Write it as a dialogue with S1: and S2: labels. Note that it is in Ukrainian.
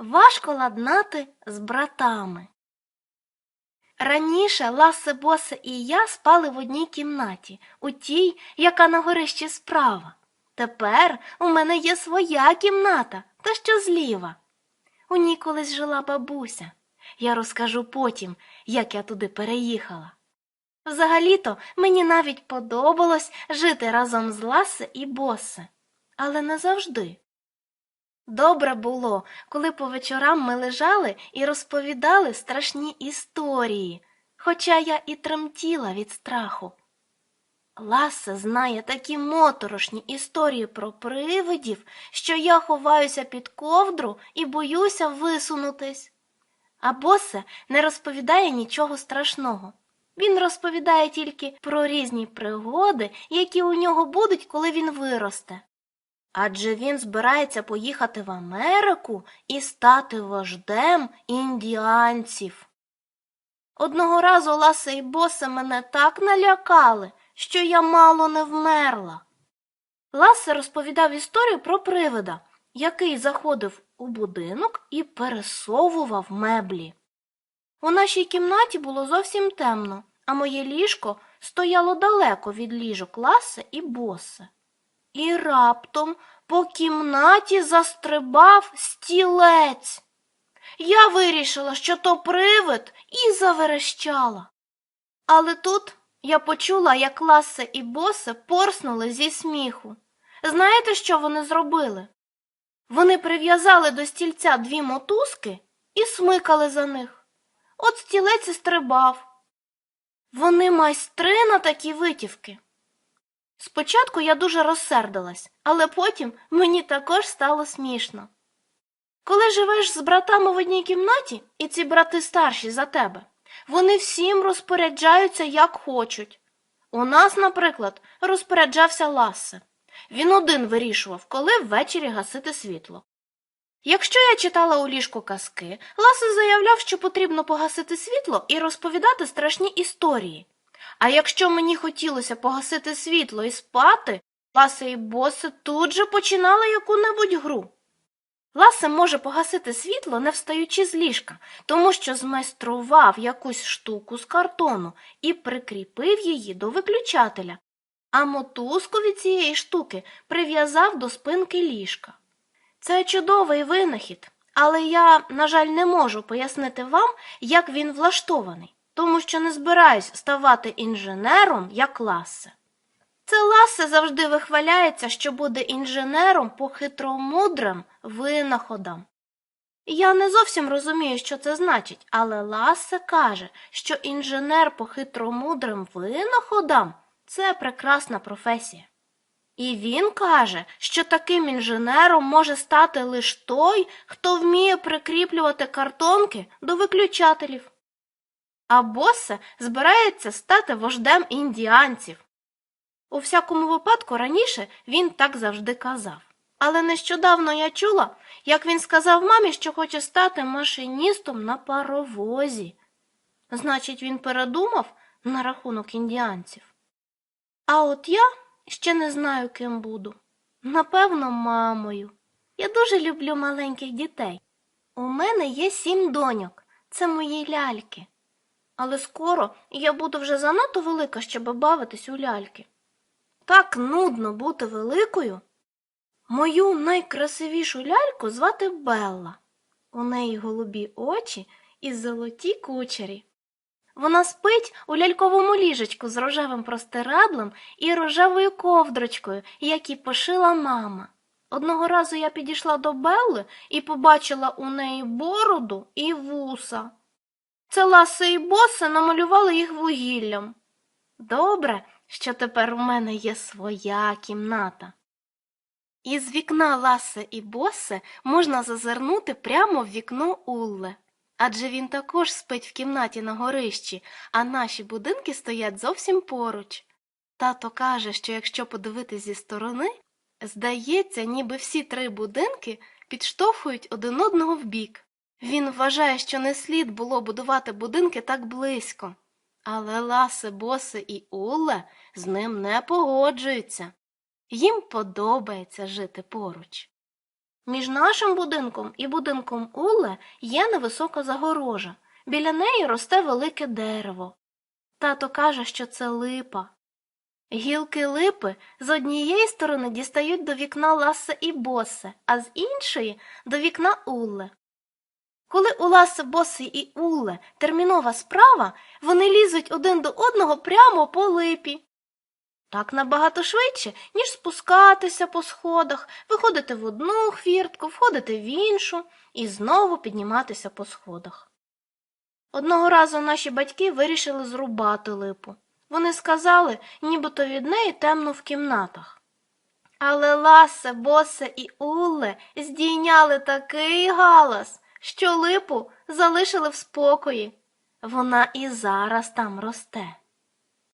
S1: Важко ладнати з братами. Раніше Ласе Босе і я спали в одній кімнаті, у тій, яка на горищі справа. Тепер у мене є своя кімната, та що зліва. У ній колись жила бабуся. Я розкажу потім, як я туди переїхала. Взагалі-то мені навіть подобалось жити разом з Ласе і Босе, але не завжди. Добре було, коли по вечорам ми лежали і розповідали страшні історії, хоча я і тремтіла від страху. Ласе знає такі моторошні історії про привидів, що я ховаюся під ковдру і боюся висунутись. А босе не розповідає нічого страшного. Він розповідає тільки про різні пригоди, які у нього будуть, коли він виросте. Адже він збирається поїхати в Америку і стати вождем індіанців. Одного разу Ласе і босе мене так налякали, що я мало не вмерла. Ласе розповідав історію про привида, який заходив у будинок і пересовував меблі. У нашій кімнаті було зовсім темно, а моє ліжко стояло далеко від ліжок Ласе і босе. І раптом по кімнаті застрибав стілець. Я вирішила, що то привид, і заверещала. Але тут я почула, як Ласе і босе порснули зі сміху. Знаєте, що вони зробили? Вони прив'язали до стільця дві мотузки і смикали за них. От стілець і стрибав. Вони майстри на такі витівки. Спочатку я дуже розсердилась, але потім мені також стало смішно. Коли живеш з братами в одній кімнаті, і ці брати старші за тебе, вони всім розпоряджаються, як хочуть. У нас, наприклад, розпоряджався Лассе. Він один вирішував, коли ввечері гасити світло. Якщо я читала у ліжку казки, Ласе заявляв, що потрібно погасити світло і розповідати страшні історії. А якщо мені хотілося погасити світло і спати, Ласе і босе тут же починали яку-небудь гру. Ласе може погасити світло, не встаючи з ліжка, тому що змайстрував якусь штуку з картону і прикріпив її до виключателя, а мотузку від цієї штуки прив'язав до спинки ліжка. Це чудовий винахід, але я, на жаль, не можу пояснити вам, як він влаштований, тому що не збираюсь ставати інженером, як Ласе. Це Ласе завжди вихваляється, що буде інженером по хитромудрим винаходам. Я не зовсім розумію, що це значить, але Ласе каже, що інженер по хитромудрим винаходам це прекрасна професія. І він каже, що таким інженером може стати лише той, хто вміє прикріплювати картонки до виключателів. А босе збирається стати вождем індіанців. У всякому випадку раніше він так завжди казав. Але нещодавно я чула, як він сказав мамі, що хоче стати машиністом на паровозі. Значить, він передумав на рахунок індіанців. А от я ще не знаю, ким буду. Напевно, мамою. Я дуже люблю маленьких дітей. У мене є сім доньок, це мої ляльки. Але скоро я буду вже занадто велика, щоб бавитись у ляльки. Так нудно бути великою. Мою найкрасивішу ляльку звати Белла. У неї голубі очі і золоті кучері. Вона спить у ляльковому ліжечку з рожевим простирадлом і рожевою ковдрочкою, які пошила мама. Одного разу я підійшла до Белли і побачила у неї бороду і вуса. Це ласе і босе намалювали їх вугіллям. Добре, що тепер у мене є своя кімната. Із вікна Ласе і босе можна зазирнути прямо в вікно Улле. Адже він також спить в кімнаті на горищі, а наші будинки стоять зовсім поруч. Тато каже, що якщо подивитись зі сторони, здається, ніби всі три будинки підштовхують один одного вбік. Він вважає, що не слід було будувати будинки так близько. Але Ласе, Босе і Уле з ним не погоджуються. Їм подобається жити поруч. Між нашим будинком і будинком Уле є невисока загорожа. Біля неї росте велике дерево. Тато каже, що це липа. Гілки липи з однієї сторони дістають до вікна Ласе і Босе, а з іншої до вікна Улле. Коли у Ласе, Боси і Улле термінова справа, вони лізуть один до одного прямо по липі. Так набагато швидше, ніж спускатися по сходах, виходити в одну хвіртку, входити в іншу і знову підніматися по сходах. Одного разу наші батьки вирішили зрубати липу. Вони сказали, нібито від неї темно в кімнатах. Але Ласе, Босе і Улле здійняли такий галас, що липу залишили в спокої. Вона і зараз там росте.